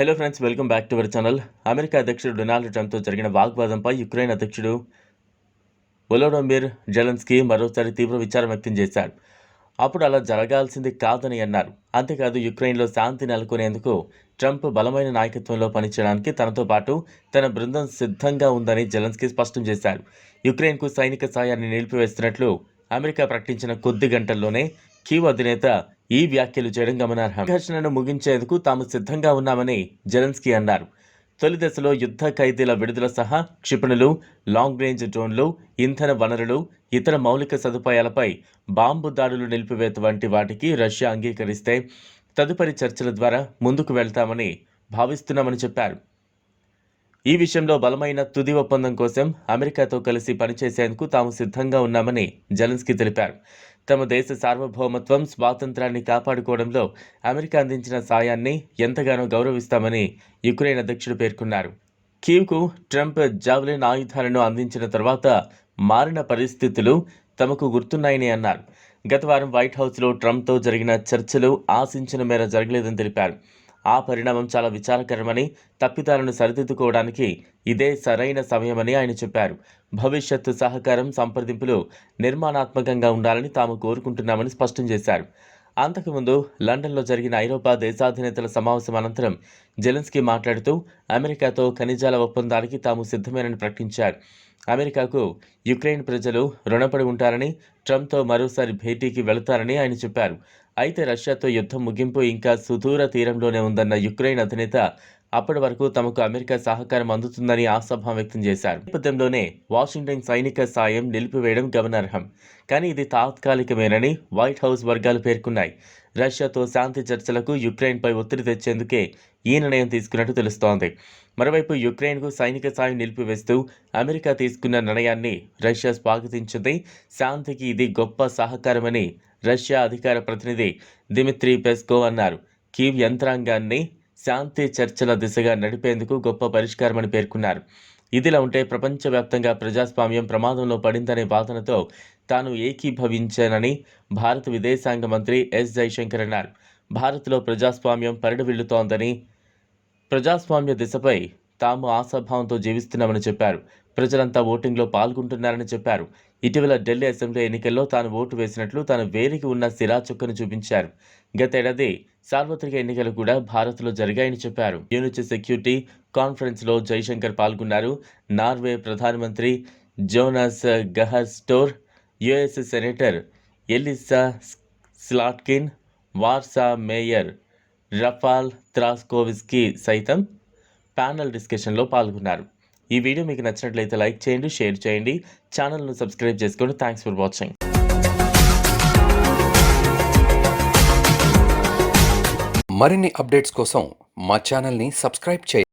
Hello friends welcome back to our channel America అధ్యక్షుడు Donald ట్రంప్తో జరిగిన వాగ్వాదంపై యుక్రెయిన్ అధ్యక్షుడు ఒలోడోమిర్ జెలెన్స్కీ మరోసారి తీవ్ర విచారం వ్యక్తం చేశారు అప్పుడు అలా జరగాల్సింది కాదని అన్నారు. అంతేకాదు యుక్రెయిన్లో శాంతి నెలకొనేందుకు ట్రంప్ బలమైన నాయకత్వంలో పనిచేయడానికి తనతో పాటు తన బృందం సిద్ధంగా ఉందని జెలెన్స్కీ స్పష్టం చేశారు. యుక్రెయిన్కు సైనిక సాయాన్ని నిలిపివేస్తున్నట్లు అమెరికా ప్రకటించిన కొద్ది గంటల్లోనే కీవ్ అధినేత ఈ వ్యాఖ్యలు చేయడం గమనార్హం. ఘర్షణను ముగించేందుకు తాము సిద్ధంగా ఉన్నామని జెలెన్స్కీ అన్నారు. తొలి దశలో యుద్ధ ఖైదీల విడుదల సహా క్షిపణులు లాంగ్ రేంజ్ డ్రోన్లు ఇంధన వనరులు ఇతర మౌలిక సదుపాయాలపై బాంబు దాడులు నిలిపివేత వంటి వాటికి రష్యా అంగీకరిస్తే తదుపరి చర్చల ద్వారా ముందుకు వెళ్తామని భావిస్తున్నామని చెప్పారు. ఈ విషయంలో బలమైన తుది ఒప్పందం కోసం అమెరికాతో కలిసి పనిచేసేందుకు తాము సిద్ధంగా ఉన్నామని జెలెన్స్కీ తెలిపారు. తమ దేశ సార్వభౌమత్వం స్వాతంత్రాన్ని కాపాడుకోవడంలో అమెరికా అందించిన సాయాన్ని ఎంతగానో గౌరవిస్తామని యుక్రెయిన్ అధ్యక్షుడు పేర్కొన్నారు. కీవ్కు ట్రంప్ జావలిన్ ఆయుధాలను అందించిన తర్వాత మారిన పరిస్థితులు తమకు గుర్తున్నాయని అన్నారు. గత వారం వైట్ హౌస్లో ట్రంప్తో జరిగిన చర్చలు ఆశించిన మేర జరగలేదని తెలిపారు. ఆ పరిణామం చాలా విచారకరమని తప్పిదాలను సరిదిద్దుకోవడానికి ఇదే సరైన సమయమని ఆయన చెప్పారు. భవిష్యత్తు సహకారం సంప్రదింపులు నిర్మాణాత్మకంగా ఉండాలని తాము కోరుకుంటున్నామని స్పష్టం చేశారు. అంతకుముందు లండన్లో జరిగిన ఐరోపా దేశాధినేతల సమావేశం అనంతరం జెలెన్స్కీ మాట్లాడుతూ అమెరికాతో ఖనిజాల ఒప్పందానికి తాము సిద్ధమేనని ప్రకటించారు. అమెరికాకు యుక్రెయిన్ ప్రజలు రుణపడి ఉంటారని ట్రంప్తో మరోసారి భేటీకి వెళతారని ఆయన చెప్పారు. అయితే రష్యాతో యుద్ధం ముగింపు ఇంకా సుదూర తీరంలోనే ఉందన్న యుక్రెయిన్ అధినేత అప్పటి వరకు తమకు అమెరికా సహకారం అందుతుందని ఆశాభావం వ్యక్తం చేశారు. నేపథ్యంలోనే వాషింగ్టన్ సైనిక సాయం నిలిపివేయడం గమనార్హం. కానీ ఇది తాత్కాలికమేనని వైట్ హౌస్ వర్గాలు పేర్కొన్నాయి. రష్యాతో శాంతి చర్చలకు యుక్రెయిన్పై ఒత్తిడి తెచ్చేందుకే ఈ నిర్ణయం తీసుకున్నట్టు తెలుస్తోంది. మరోవైపు యుక్రెయిన్కు సైనిక సాయం నిలిపివేస్తూ అమెరికా తీసుకున్న నిర్ణయాన్ని రష్యా స్వాగతించింది. శాంతికి ఇది గొప్ప సహకారమని రష్యా అధికార ప్రతినిధి దిమిత్రి పెస్కో అన్నారు. కీవ్ యంత్రాంగాన్ని శాంతి చర్చల దిశగా నడిపేందుకు గొప్ప పరిష్కారమని పేర్కొన్నారు. ఇదిలా ఉంటే ప్రపంచవ్యాప్తంగా ప్రజాస్వామ్యం ప్రమాదంలో పడిందనే వాదనతో తాను ఏకీభవించానని భారత విదేశాంగ మంత్రి ఎస్ జైశంకర్ అన్నారు. భారత్లో ప్రజాస్వామ్యం పరిడవిల్లుతోందని ప్రజాస్వామ్య దిశపై తాము ఆశాభావంతో జీవిస్తున్నామని చెప్పారు. ప్రజలంతా ఓటింగ్లో పాల్గొంటున్నారని చెప్పారు. ఇటీవల ఢిల్లీ అసెంబ్లీ ఎన్నికల్లో తాను ఓటు వేసినట్లు తాను వేలికి ఉన్న సిరా చుక్కను చూపించారు. గతేడాది సార్వత్రిక ఎన్నికలు కూడా భారత్లో జరిగాయని చెప్పారు. యూనిట్ సెక్యూరిటీ కాన్ఫరెన్స్లో జైశంకర్ పాల్గొన్నారు. నార్వే ప్రధానమంత్రి Jonas Gahr Store US senator Elissa Slotkin Warsaw mayor Rafal Trzaskowski సైతం ప్యానల్ డిస్కషన్లో పాల్గొన్నారు. ఈ వీడియో మీకు నచ్చినట్లయితే లైక్ చేయండి షేర్ చేయండి. ఛానల్ను సబ్స్క్రైబ్ చేసుకోండి థ్యాంక్స్ ఫర్ వాచింగ్. మరిన్ని అప్డేట్స్ కోసం మా ఛానల్ని సబ్స్క్రైబ్ చేయండి.